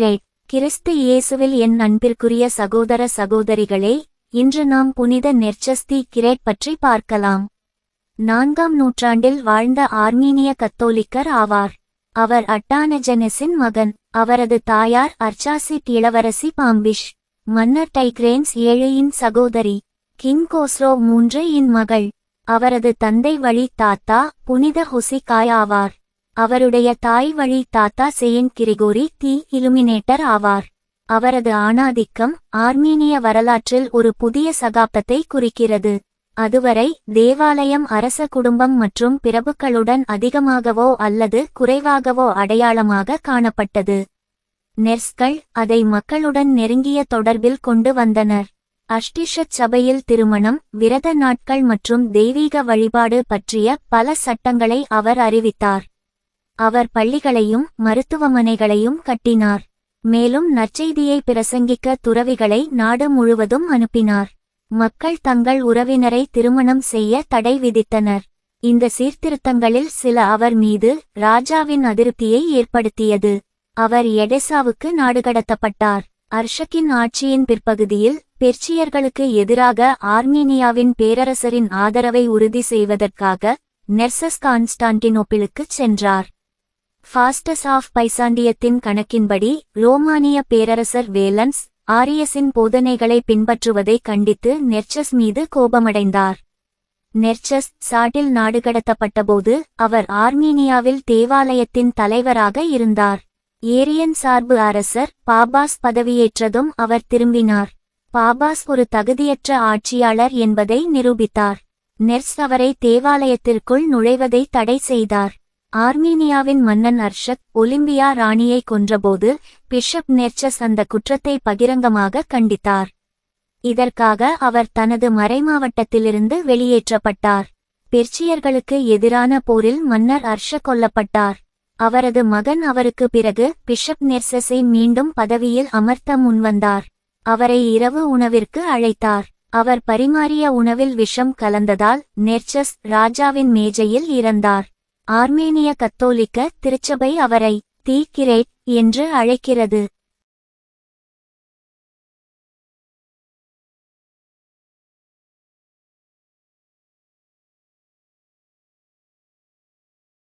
Right கிறிஸ்து இயேசுவில் என் அன்பிற்குரிய சகோதர சகோதரிகளே இன்று நாம் புனித நெர்ச்சஸ்தி கிரேட் பற்றி பார்க்கலாம். நான்காம் நூற்றாண்டில் வாழ்ந்த ஆர்மீனிய கத்தோலிக்கர் ஆவார். அவர் அட்டானஜெனஸின் மகன் அவரது தாயார் அர்ச்சாசிட் இளவரசி பாம்பிஷ் மன்னர் டைக்ரேன்ஸ் ஏழையின் சகோதரி கிங் கோஸ்ரோ மூன்று இன் மகள் அவரது தந்தை வழி தாத்தா புனித ஹொசிகாய் ஆவார். அவருடைய தாய் வழி தாத்தா செயின் கிரிகோரி தி இலுமினேட்டர் ஆவார். அவரது ஆணாதிக்கம் ஆர்மீனிய வரலாற்றில் ஒரு புதிய சகாப்தத்தை குறிக்கிறது. அதுவரை தேவாலயம் அரச குடும்பம் மற்றும் பிரபுக்களுடன் அதிகமாகவோ அல்லது குறைவாகவோ அடையாளமாக காணப்பட்டது. நெர்ஸ்கள் அதை மக்களுடன் நெருங்கிய தொடர்பில் கொண்டு வந்தனர். அஷ்டிஷத் சபையில் திருமணம் விரத நாட்கள் மற்றும் தெய்வீக வழிபாடு பற்றிய பல சட்டங்களை அவர் அறிவித்தார். அவர் பள்ளிகளையும் மருத்துவமனைகளையும் கட்டினார். மேலும் நற்செய்தியை பிரசங்கிக்க துறவிகளை நாடு முழுவதும் அனுப்பினார். மக்கள் தங்கள் உறவினரை திருமணம் செய்ய தடை விதித்தனர். இந்த சீர்திருத்தங்களில் சில அவர் மீது ராஜாவின் அதிருப்தியை ஏற்படுத்தியது. அவர் எடெசாவுக்கு நாடுகடத்தப்பட்டார் அர்ஷக்கின் ஆட்சியின் பிற்பகுதியில் பெர்ச்சியர்களுக்கு எதிராக ஆர்மீனியாவின் பேரரசரின் ஆதரவை உறுதி செய்வதற்காக நெர்சஸ் கான்ஸ்டான்டினோப்பிளுக்குச் சென்றார். ஃபாஸ்டஸ் ஆஃப் பைசாண்டியத்தின் கணக்கின்படி ரோமானிய பேரரசர் வேலன்ஸ் ஆரியஸின் போதனைகளை பின்பற்றுவதை கண்டித்து நெர்ச்சஸ் மீது கோபமடைந்தார். நெர்ச்சஸ் சாட்டில் நாடுகடத்தப்பட்டபோது அவர் ஆர்மீனியாவில் தேவாலயத்தின் தலைவராக இருந்தார். ஏரியன் சார்பு அரசர் பாபாஸ் பதவியேற்றதும் அவர் திரும்பினார். பாபாஸ் ஒரு தகுதியற்ற ஆட்சியாளர் என்பதை நிரூபித்தார். நெர்ஸ் அவரை தேவாலயத்திற்குள் நுழைவதை தடை செய்தார். ஆர்மீனியாவின் மன்னன் அர்ஷக் ஒலிம்பியா ராணியை கொன்றபோது பிஷப் நெர்ச்சஸ் அந்த குற்றத்தை பகிரங்கமாக கண்டித்தார். இதற்காக அவர் தனது மறைமாவட்டத்திலிருந்து வெளியேற்றப்பட்டார். பெர்ச்சியர்களுக்கு எதிரான போரில் மன்னர் அர்ஷ கொல்லப்பட்டார். அவரது மகன் அவருக்கு பிறகு பிஷப் நெர்சஸை மீண்டும் பதவியில் அமர்த்த முன்வந்தார். அவரை இரவு உணவிற்கு அழைத்தார். அவர் பரிமாறிய உணவில் விஷம் கலந்ததால் நெர்ச்சஸ் ராஜாவின் மேஜையில் இறந்தார். ஆர்மேனிய கத்தோலிக்க திருச்சபை அவரை தி கிரேட் என்று அழைக்கிறது.